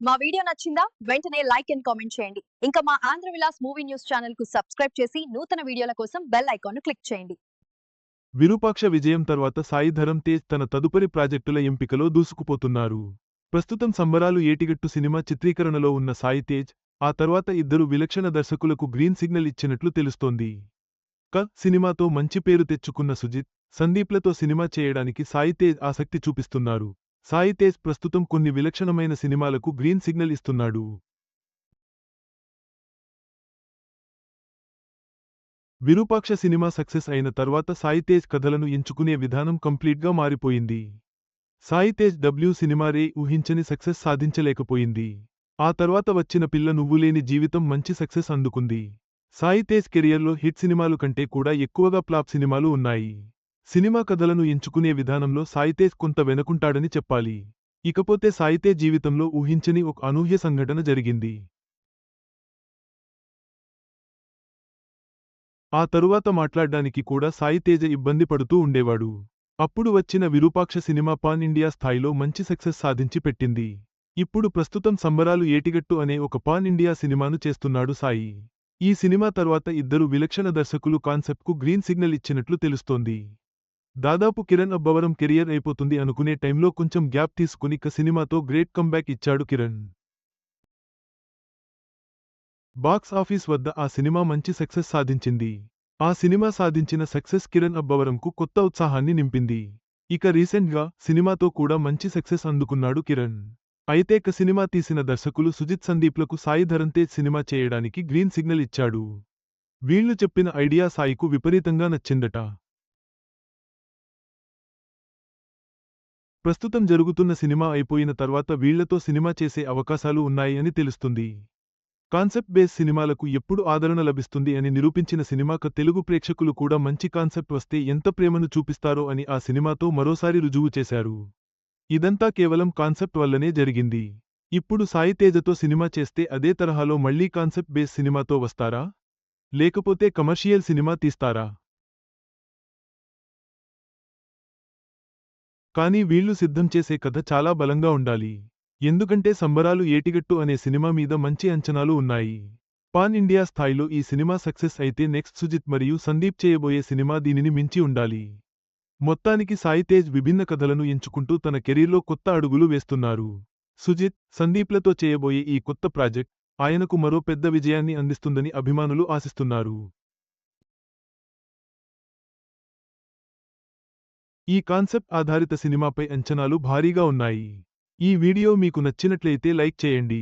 మా వీడియో నచ్చిందా? వెంటనే లైక్ అండ్ కామెంట్ చేయండి. ఇంకా మా ఆంధ్ర విలాస్ మూవీ న్యూస్ ఛానల్కు సబ్స్క్రైబ్ చేసి నూతన వీడియోల కోసం బెల్ ఐకాన్ను క్లిక్ చేయండి. విరూపాక్ష విజయం తర్వాత సాయి ధరమ్ తేజ్ తన తదుపరి ప్రాజెక్టుల ఎంపికలో దూసుకుపోతున్నారు. ప్రస్తుతం సంబరాలు ఏటిగట్టు సినిమా చిత్రీకరణలో ఉన్న సాయి తేజ్ ఆ తర్వాత ఇద్దరు విలక్షణ దర్శకులకు గ్రీన్ సిగ్నల్ ఇచ్చినట్లు తెలుస్తోంది. క సినిమాతో మంచి పేరు తెచ్చుకున్న సుజిత్ సందీప్లతో సినిమా చేయడానికి సాయి తేజ్ ఆసక్తి చూపిస్తున్నారు. సాయితేజ్ ప్రస్తుతం కొన్ని విలక్షణమైన సినిమాలకు గ్రీన్ సిగ్నల్ ఇస్తున్నాడు. విరూపాక్ష సినిమా సక్సెస్ అయిన తర్వాత సాయితేజ్ కథలను ఎంచుకునే విధానం కంప్లీట్గా మారిపోయింది. సాయితేజ్ డబ్ల్యూ సినిమా రే ఊహించని సక్సెస్ సాధించలేకపోయింది. ఆ తర్వాత వచ్చిన పిల్ల నువ్వులేని జీవితం మంచి సక్సెస్ అందుకుంది. సాయితేజ్ కెరియర్లో హిట్ సినిమాలు కంటే కూడా ఎక్కువగా ప్లాప్ సినిమాలు ఉన్నాయి. సినిమా కథలను ఎంచుకునే విధానంలో సాయితేజ్ కొంత వెనుకుంటాడని చెప్పాలి. ఇకపోతే సాయితే జీవితంలో ఊహించని ఒక అనూహ్య సంఘటన జరిగింది. ఆ తరువాత మాట్లాడ్డానికి కూడా సాయితేజ ఇబ్బంది పడుతూ ఉండేవాడు. అప్పుడు వచ్చిన విరూపాక్ష సినిమా పాన్ ఇండియా స్థాయిలో మంచి సక్సెస్ సాధించి పెట్టింది. ఇప్పుడు ప్రస్తుతం సంబరాలు ఏటిగట్టు అనే ఒక పాన్ ఇండియా సినిమాను చేస్తున్నాడు సాయి. ఈ సినిమా తర్వాత ఇద్దరు విలక్షణ దర్శకులు కాన్సెప్ట్కు గ్రీన్ సిగ్నల్ ఇచ్చినట్లు తెలుస్తోంది. దాదాపు కిరణ్ అబ్బవరం కెరియర్ అయిపోతుంది అనుకునే టైంలో కొంచెం గ్యాప్ తీసుకుని క సినిమాతో గ్రేట్ కంబ్యాక్ ఇచ్చాడు కిరణ్. బాక్స్ ఆఫీస్ వద్ద ఆ సినిమా మంచి సక్సెస్ సాధించింది. ఆ సినిమా సాధించిన సక్సెస్ కిరణ్ అబ్బవరంకు కొత్త ఉత్సాహాన్ని నింపింది. ఇక రీసెంట్గా సినిమాతో కూడా మంచి సక్సెస్ అందుకున్నాడు కిరణ్. అయితే క సినిమా తీసిన దర్శకులు సుజిత్ సందీప్లకు సాయి ధరన్ తేజ్ సినిమా చేయడానికి గ్రీన్ సిగ్నల్ ఇచ్చాడు. వీళ్ళు చెప్పిన ఐడియా సాయికు విపరీతంగా నచ్చిందట. ప్రస్తుతం జరుగుతున్న సినిమా అయిపోయిన తర్వాత వీళ్ళతో సినిమా చేసే అవకాశాలు ఉన్నాయి అని తెలుస్తుంది. కాన్సెప్ట్ బేస్ సినిమాలకు ఎప్పుడు ఆదరణ లభిస్తుంది అని నిరూపించిన సినిమాక తెలుగు ప్రేక్షకులు కూడా మంచి కాన్సెప్ట్ వస్తే ఎంత ప్రేమను చూపిస్తారో అని ఆ సినిమాతో మరోసారి రుజువు చేశారు. ఇదంతా కేవలం కాన్సెప్ట్ వల్లనే జరిగింది. ఇప్పుడు సాయి తేజతో సినిమా చేస్తే అదే తరహాలో మళ్ళీ కాన్సెప్ట్ బేస్ సినిమాతో వస్తారా? లేకపోతే కమర్షియల్ సినిమా తీస్తారా? కానీ వీళ్ళు సిద్ధం చేసే కథ చాలా బలంగా ఉండాలి. ఎందుకంటే సంబరాలు ఏటిగట్టు అనే సినిమా మీద మంచి అంచనాలు ఉన్నాయి. పాన్ ఇండియా స్థాయిలో ఈ సినిమా సక్సెస్ అయితే నెక్స్ట్ సుజిత్ మరియు సందీప్ చేయబోయే సినిమా దీనిని మించి ఉండాలి. మొత్తానికి సాయి తేజ్ విభిన్న కథలను ఎంచుకుంటూ తన కెరీర్లో కొత్త అడుగులు వేస్తున్నారు. సుజిత్ సందీప్లతో చేయబోయే ఈ కొత్త ప్రాజెక్ట్ ఆయనకు మరో పెద్ద విజయాన్ని అందిస్తుందని అభిమానులు ఆశిస్తున్నారు. ఈ కాన్సెప్ట్ ఆధారిత సినిమాపై అంచనాలు భారీగా ఉన్నాయి. ఈ వీడియో మీకు నచ్చినట్లయితే లైక్ చేయండి.